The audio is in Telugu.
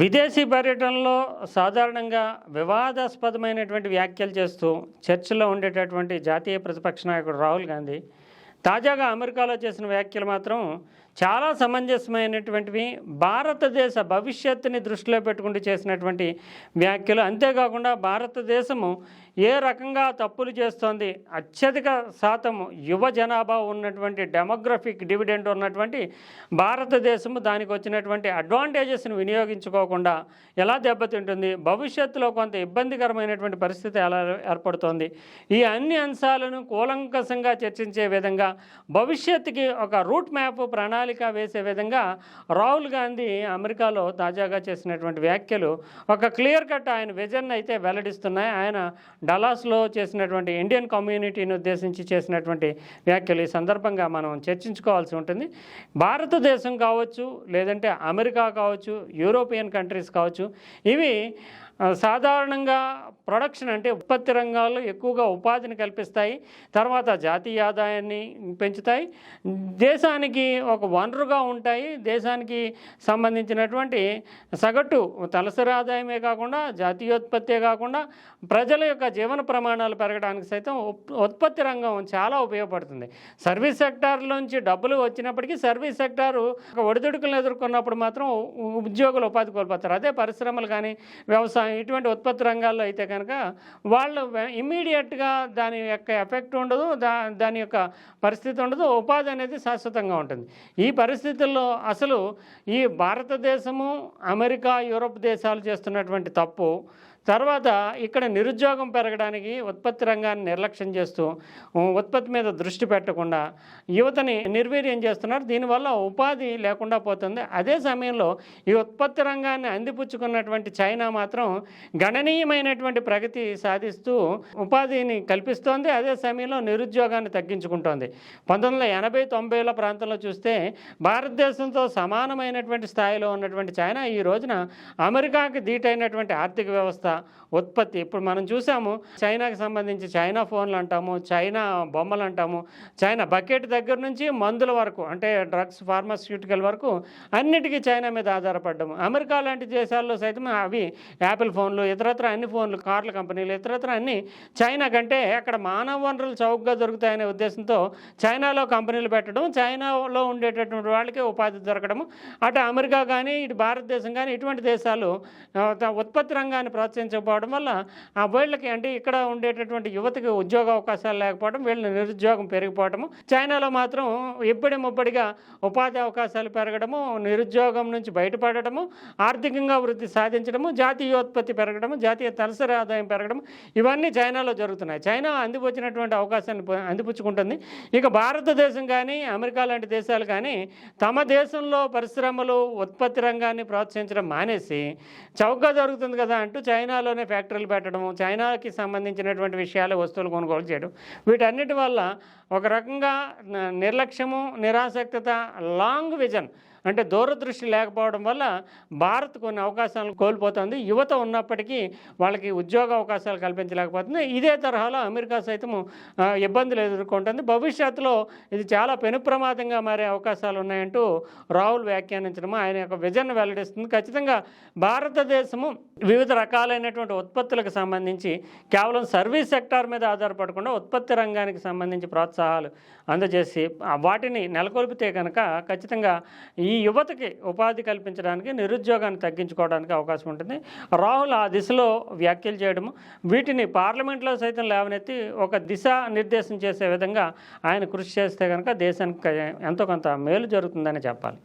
విదేశీ పర్యటనలో సాధారణంగా వివాదాస్పదమైనటువంటి వ్యాఖ్యలు చేస్తూ చర్చలో ఉండేటటువంటి జాతీయ ప్రతిపక్ష నాయకుడు రాహుల్ గాంధీ తాజాగా అమెరికాలో చేసిన వ్యాఖ్యలు మాత్రం చాలా సమంజసమైనటువంటివి. భారతదేశ భవిష్యత్తుని దృష్టిలో పెట్టుకుంటూ చేసినటువంటి వ్యాఖ్యలు. అంతేకాకుండా భారతదేశము ఏ రకంగా తప్పులు చేస్తోంది? అత్యధిక శాతం యువ జనాభా ఉన్నటువంటి డెమోగ్రఫిక్ డివిడెంట్ ఉన్నటువంటి భారతదేశము దానికి వచ్చినటువంటి అడ్వాంటేజెస్ని వినియోగించుకోకుండా ఎలా దెబ్బతింటుంది? భవిష్యత్తులో కొంత ఇబ్బందికరమైనటువంటి పరిస్థితి ఎలా ఏర్పడుతోంది? ఈ అన్ని అంశాలను కూలంకషంగా చర్చించే విధంగా భవిష్యత్తుకి ఒక రూట్ మ్యాప్ ప్రణాళిక వేసే విధంగా రాహుల్ గాంధీ అమెరికాలో తాజాగా చేసినటువంటి వ్యాఖ్యలు ఒక క్లియర్ కట్ ఆయన విజన్ అయితే వెల్లడిస్తున్నాయి. ఆయన డలాస్లో చేసినటువంటి ఇండియన్ కమ్యూనిటీని ఉద్దేశించి చేసినటువంటి వ్యాఖ్యలు ఈ సందర్భంగా మనం చర్చించుకోవాల్సి ఉంటుంది. భారతదేశం కావచ్చు లేదంటే అమెరికా కావచ్చు యూరోపియన్ కంట్రీస్ కావచ్చు ఇవి సాధారణంగా ప్రొడక్షన్ అంటే ఉత్పత్తి రంగాల్లో ఎక్కువగా ఉపాధిని కల్పిస్తాయి. తర్వాత జాతీయ ఆదాయాన్ని పెంచుతాయి. దేశానికి ఒక వనరుగా ఉంటాయి. దేశానికి సంబంధించినటువంటి సగటు తలసరి ఆదాయమే కాకుండా జాతీయోత్పత్తే కాకుండా ప్రజల యొక్క జీవన ప్రమాణాలు పెరగడానికి సైతం ఉత్పత్తి రంగం చాలా ఉపయోగపడుతుంది. సర్వీస్ సెక్టార్లోంచి డబ్బులు వచ్చినప్పటికీ సర్వీస్ సెక్టారు ఒక ఒడిదుడుకులను ఎదుర్కొన్నప్పుడు మాత్రం ఉద్యోగులు ఉపాధి కోల్పోతారు. అదే పరిశ్రమలు కానీ వ్యవసాయం ఇటువంటి ఉత్పత్తి రంగాల్లో అయితే కనుక వాళ్ళు ఇమ్మీడియట్గా దాని యొక్క ఎఫెక్ట్ ఉండదు దా దాని యొక్క పరిస్థితి ఉండదు ఉపాధి అనేది శాశ్వతంగా ఉంటుంది. ఈ పరిస్థితుల్లో అసలు ఈ భారతదేశము అమెరికా యూరోప్ దేశాలు చేస్తున్నటువంటి తప్పు తర్వాత ఇక్కడ నిరుద్యోగం పెరగడానికి ఉత్పత్తి రంగాన్ని నిర్లక్ష్యం చేస్తూ ఉత్పత్తి మీద దృష్టి పెట్టకుండా యువతని నిర్వీర్యం చేస్తున్నారు. దీనివల్ల ఉపాధి లేకుండా పోతుంది. అదే సమయంలో ఈ ఉత్పత్తి రంగాన్ని అందిపుచ్చుకున్నటువంటి చైనా మాత్రం గణనీయమైనటువంటి ప్రగతి సాధిస్తూ ఉపాధిని కల్పిస్తోంది. అదే సమయంలో నిరుద్యోగాన్ని తగ్గించుకుంటోంది. పంతొమ్మిది వందల ఎనభై తొంభైల ప్రాంతంలో చూస్తే భారతదేశంతో సమానమైనటువంటి స్థాయిలో ఉన్నటువంటి చైనా ఈ రోజున అమెరికాకి ధీటైనటువంటి ఆర్థిక వ్యవస్థ ఉత్పత్తి. ఇప్పుడు మనం చూసాము చైనాకి సంబంధించి చైనా ఫోన్లు అంటాము చైనా బొమ్మలు అంటాము చైనా బకెట్ దగ్గర నుంచి మందుల వరకు అంటే డ్రగ్స్ ఫార్మాస్యూటికల్ వరకు అన్నిటికీ చైనా మీద ఆధారపడ్డాము అమెరికా లాంటి దేశాల్లో సైతం అవి యాపిల్ ఫోన్లు ఇతరత్ర అన్ని ఫోన్లు కార్ల కంపెనీలు ఇతరత్ర అన్ని చైనా కంటే అక్కడ మానవ వనరులు చౌకగా దొరుకుతాయనే ఉద్దేశంతో చైనాలో కంపెనీలు పెట్టడం చైనాలో ఉండేటటువంటి వాళ్ళకి ఉపాధి దొరకడము. అటు అమెరికా కానీ ఇటు భారతదేశం కానీ ఇటువంటి దేశాలు ఉత్పత్తి రంగాన్ని ప్రోత్సహించకపోవడం వల్ల ఆ వీళ్ళకి అంటే ఇక్కడ ఉండేటటువంటి యువతకి ఉద్యోగ అవకాశాలు లేకపోవడం వీళ్ళ నిరుద్యోగం పెరిగిపోవడము చైనాలో మాత్రం ఇప్పటి ముప్పటిగా ఉపాధి అవకాశాలు పెరగడము నిరుద్యోగం నుంచి బయటపడటము ఆర్థికంగా వృద్ధి సాధించడము జాతీయోత్పత్తి పెరగడము జాతీయ తలసరి ఆదాయం పెరగడం ఇవన్నీ చైనాలో జరుగుతున్నాయి. చైనా అందిపుచ్చినటువంటి అవకాశాన్ని అందిపుచ్చుకుంటుంది. ఇక భారతదేశం కానీ అమెరికా లాంటి దేశాలు కానీ తమ దేశంలో పరిశ్రమలు ఉత్పత్తి రంగాన్ని ప్రోత్సహించడం మానేసి చౌకగా జరుగుతుంది కదా అంటూ చైనా చైనాలోనే ఫ్యాక్టరీలు పెట్టడము చైనాకి సంబంధించినటువంటి విషయాలు వస్తువులు కొనుగోలు చేయడం. వీటన్నిటి వల్ల ఒక రకంగా నిర్లక్ష్యము నిరాసక్తత లాంగ్ విజన్ అంటే దూరదృష్టి లేకపోవడం వల్ల భారత్ కొన్ని అవకాశాలను కోల్పోతుంది. యువత ఉన్నప్పటికీ వాళ్ళకి ఉద్యోగ అవకాశాలు కల్పించలేకపోతుంది ఇదే తరహాలో అమెరికా సైతము ఇబ్బందులు ఎదుర్కొంటుంది. భవిష్యత్తులో ఇది చాలా పెను ప్రమాదంగా మారే అవకాశాలు ఉన్నాయంటూ రాహుల్ వ్యాఖ్యానించడము ఆయన యొక్క విజన్ వెల్లడిస్తుంది. ఖచ్చితంగా భారతదేశము వివిధ రకాలైనటువంటి ఉత్పత్తులకు సంబంధించి కేవలం సర్వీస్ సెక్టార్ మీద ఆధారపడకుండా ఉత్పత్తి రంగానికి సంబంధించి ప్రోత్సాహాలు అందజేసి వాటిని నెలకొల్పితే కనుక ఖచ్చితంగా ఈ ఈ యువతకి ఉపాధి కల్పించడానికి నిరుద్యోగాన్ని తగ్గించుకోవడానికి అవకాశం ఉంటుంది. రాహుల్ ఆ దిశలో వ్యాఖ్యలు చేయడము వీటిని పార్లమెంట్లో సైతం లేవనెత్తి ఒక దిశ నిర్దేశం చేసే విధంగా ఆయన కృషి చేస్తే కనుక దేశానికి ఎంతో కొంత మేలు జరుగుతుందని చెప్పాలి.